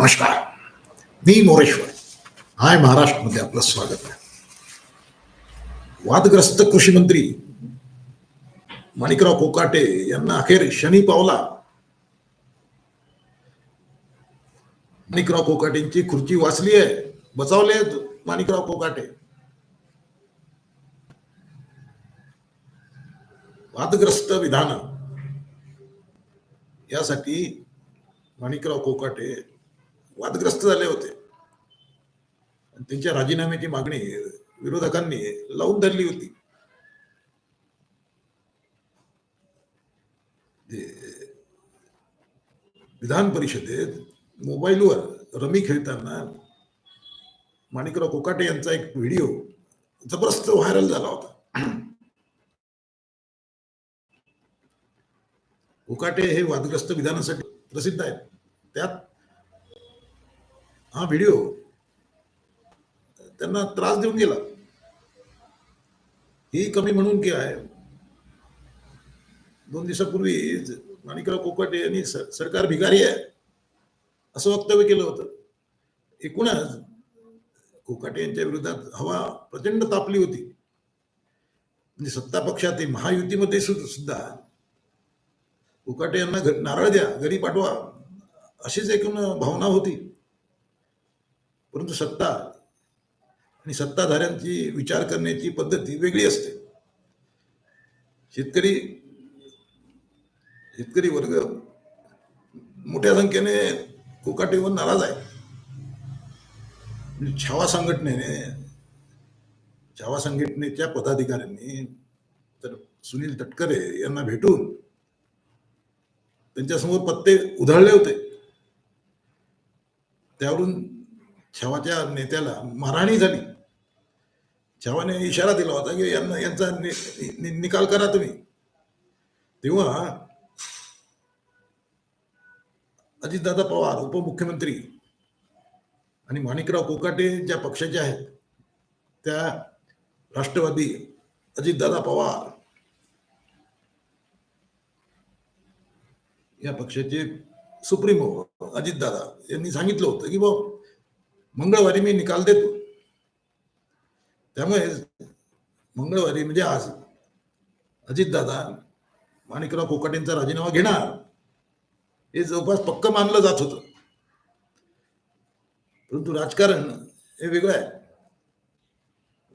नमस्कार. मी मोरेश्वर. हाय महाराष्ट्रमध्ये आपलं स्वागत आहे. वादग्रस्त कृषी मंत्री माणिकराव कोकाटे यांना अखेर शनी पावला. माणिकराव कोकाटेंची खुर्ची वाचली आहे. बचावले आहेत माणिकराव कोकाटे. वादग्रस्त विधान. यासाठी माणिकराव कोकाटे वादग्रस्त झाले होते. त्यांच्या राजीनाम्याची मागणी विरोधकांनी लावून धरली होती. विधान परिषदेत मोबाईलवर रमी खेळताना माणिकराव कोकाटे यांचा एक व्हिडिओ जबरदस्त व्हायरल झाला होता. कोकाटे हे वादग्रस्त विधानासाठी प्रसिद्ध आहेत. त्यात हा व्हिडिओ त्यांना त्रास देऊन गेला. ही कमी म्हणून की आहे. दोन दिवसापूर्वी माणिकराव कोकाटे यांनी स- सरकार भिकारी आहे असं वक्तव्य केलं होतं. एकूणच कोकाटे यांच्या विरोधात हवा प्रचंड तापली होती. म्हणजे सत्ता पक्षात महायुतीमध्ये सुद्धा कोकाटे यांना नारळ द्या घरी पाठवा अशीच एकूण भावना होती. परंतु सत्ता आणि सत्ताधाऱ्यांची विचार करण्याची पद्धती वेगळी असते. शेतकरी शेतकरी वर्ग मोठ्या संख्येने कोकाटेवर नाराज आहे. म्हणजे छावा संघटनेने छावा संघटनेच्या पदाधिकाऱ्यांनी तर सुनील तटकरे यांना भेटून त्यांच्यासमोर पत्ते उधळले होते. त्यावरून छावाच्या नेत्याला मारहाणी झाली छावाने इशारा दिला होता की यांना यांचा नि- नि- निकाल करा तुम्ही. तेव्हा अजितदादा पवार उपमुख्यमंत्री आणि माणिकराव कोकाटे ज्या पक्षाचे आहेत त्या राष्ट्रवादी अजितदादा पवार या पक्षाचे सुप्रीमो अजितदादा यांनी सांगितलं होतं की बा मंगळवारी मी निकाल देतो. त्यामुळे मंगळवारी म्हणजे आज अजितदादा माणिकराव कोकाटेंचा राजीनामा घेणार हे जवळपास पक्क मानलं जात होतं. परंतु राजकारण हे वेगळं आहे.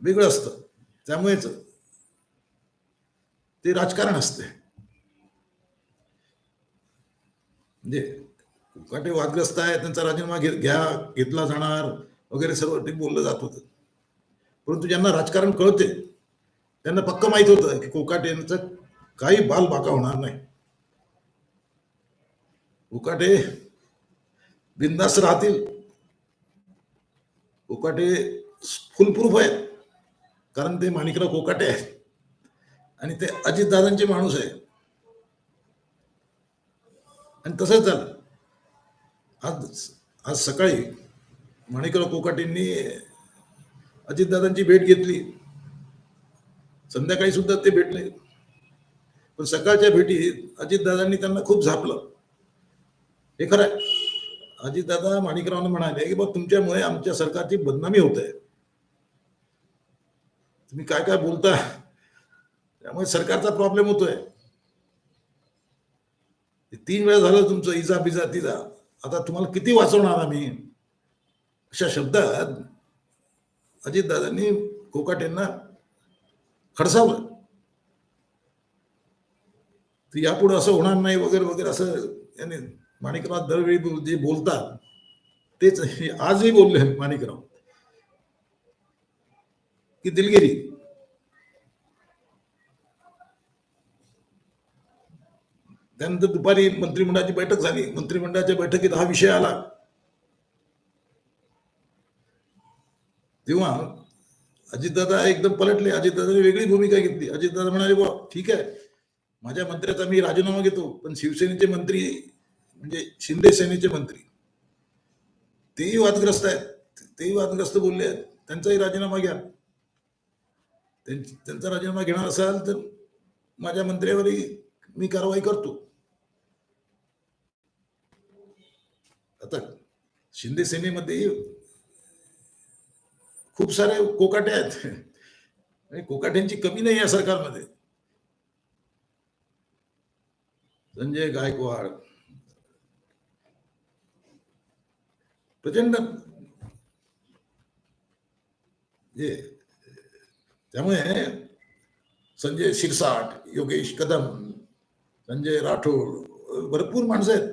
वेगळं असतं. त्यामुळेच ते राजकारण असते. म्हणजे कोकाटे वादग्रस्त आहे त्यांचा राजीनामा घे घ्या घेतला जाणार वगैरे सर्व ते बोललं जात होतं. परंतु ज्यांना राजकारण कळते त्यांना पक्क माहीत होतं की कोकाटे यांचं काही बाल बाका होणार नाही. कोकाटे बिंदास राहतील. कोकाटे फुलप्रूफ आहेत कारण ते माणिकराव कोकाटे आहेत. आणि ते अजितदादांचे माणूस आहे आणि तसंच झालं. आज आज सकाळी माणिकराव कोकाटेंनी अजितदादांची भेट घेतली. संध्याकाळी सुद्धा ते भेटले. पण सकाळच्या भेटीत अजितदादांनी त्यांना खूप झापलं. हे खरं आहे. अजितदादा माणिकरावांना म्हणाले की बा तुमच्यामुळे आमच्या सरकारची बदनामी होत आहे तुम्ही काय काय बोलता त्यामुळे सरकारचा प्रॉब्लेम होतोय. तीन वेळा झालं तुमचं इजा बिजा तिजा आता तुम्हाला किती वाचवणार आम्ही? अशा शब्दात अजितदादांनी कोकाटेंना खडसावलं. तर यापुढे असं होणार नाही वगैरे वगैरे असं याने माणिकराव दरवेळी जे बोलतात तेच हे आजही बोलले माणिकराव. की दिलगिरी. त्यानंतर दुपारी मंत्रिमंडळाची बैठक झाली. मंत्रिमंडळाच्या बैठकीत हा विषय आला. तेव्हा अजितदादा एकदम पलटले. अजितदादाने वेगळी भूमिका घेतली. अजितदादा म्हणाले बुवा ठीक आहे. माझ्या मंत्र्याचा मी राजीनामा घेतो पण शिवसेनेचे मंत्री म्हणजे शिंदे सेनेचे मंत्री. तेही वादग्रस्त आहेत. तेही वादग्रस्त बोलले आहेत. त्यांचाही राजीनामा घ्या. त्यांचा राजीनामा घेणार असाल तर माझ्या मंत्र्यावरही मी कारवाई करतो. आता शिंदे सेनेमध्ये खूप सारे कोकाटे आहेत. कोकाट्यांची कमी नाही या सरकारमध्ये. संजय गायकवाड. प्रचंड. त्यामुळे संजय शिरसाट, योगेश कदम संजय राठोड भरपूर माणसं आहेत.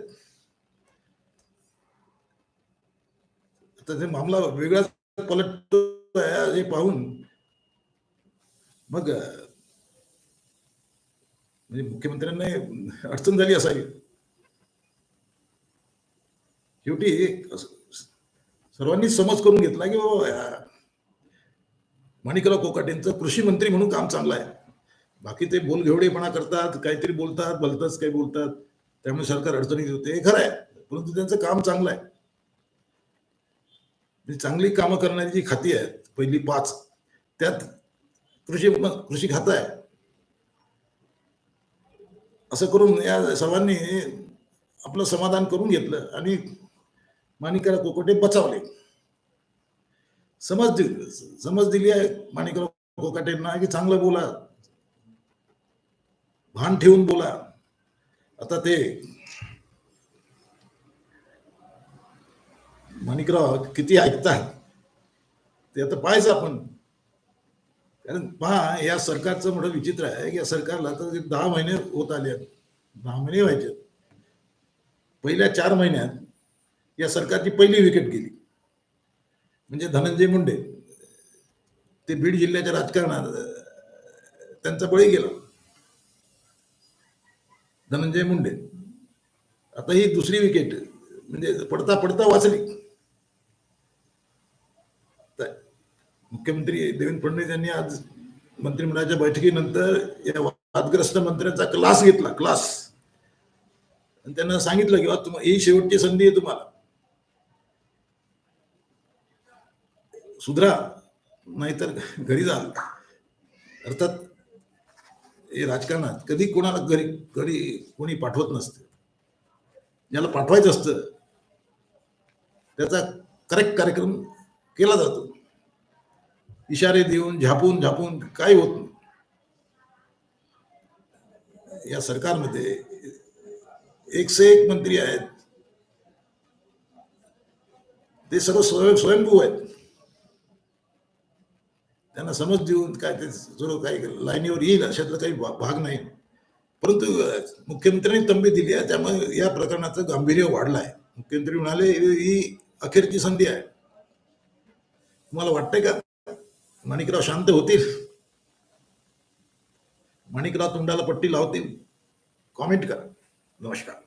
आता ते मामला वेगळाच पलट हे पाहून. मग म्हणजे मुख्यमंत्र्यांना अडचण झाली असावी. शेवटी सर्वांनी समज करून घेतला की बाबा या माणिकराव कोकाटेंचं कृषी मंत्री म्हणून काम चांगलं आहे. बाकी ते बोलघेवडेपणा करतात काहीतरी बोलतात भलतच काही बोलतात. त्यामुळे सरकार अडचणीत होते हे खरं आहे परंतु त्यांचं काम चांगलं आहे. म्हणजे चांगली कामं करणारी जी खाती आहेत पहिली पाच त्यात कृषी कृषी खातं आहे. असं करून या सर्वांनी आपलं समाधान करून घेतलं आणि माणिकराव कोकोटे बचावले. समज दिली समज दिली आहे माणिकराव कोकाटेंना की चांगलं बोला. भान ठेवून बोला. आता ते माणिकराव किती ऐकतात ते आता पाहायचं आपण. कारण पहा या सरकारचं मोठं विचित्र आहे की या सरकारला तर दहा महिने होत आले आहेत. दहा महिने व्हायचे पहिल्या चार महिन्यात या सरकारची पहिली विकेट गेली. म्हणजे धनंजय मुंडे ते बीड जिल्ह्याच्या राजकारणात त्यांचा बळी गेला. धनंजय म्हणजे मुंडे. आता ही दुसरी विकेट म्हणजे पडता पडता वाचली. मुख्यमंत्री देवेंद्र फडणवीस यांनी आज मंत्रिमंडळाच्या बैठकीनंतर या वादग्रस्त मंत्र्यांचा क्लास घेतला क्लास आणि त्यांना सांगितलं की ही शेवटची संधी आहे तुम्हाला. सुधरा नाहीतर घरी जाल अर्थात हे राजकारणात कधी कोणाला घरी घरी कोणी पाठवत नसते. ज्याला पाठवायचं असतं त्याचा करेक्ट कार्यक्रम केला जातो. इशारे देऊन झापून झापून काही होत नाही. या सरकारमध्ये एकशे एक मंत्री आहेत. ते सर्व स्वयं स्वयंभू आहेत. त्यांना समज देऊन काय ते जो काही लाईनीवर येईल अशातला काही भाग नाही. परंतु मुख्यमंत्र्यांनी तंबी दिली आहे त्यामुळे या प्रकरणाचं गांभीर्य वाढलं आहे मुख्यमंत्री म्हणाले ही अखेरची संधी आहे. तुम्हाला वाटतंय का? माणिकराव शांत होतील. माणिकराव तोंडाला पट्टी लावतील. कॉमेंट करा. नमस्कार.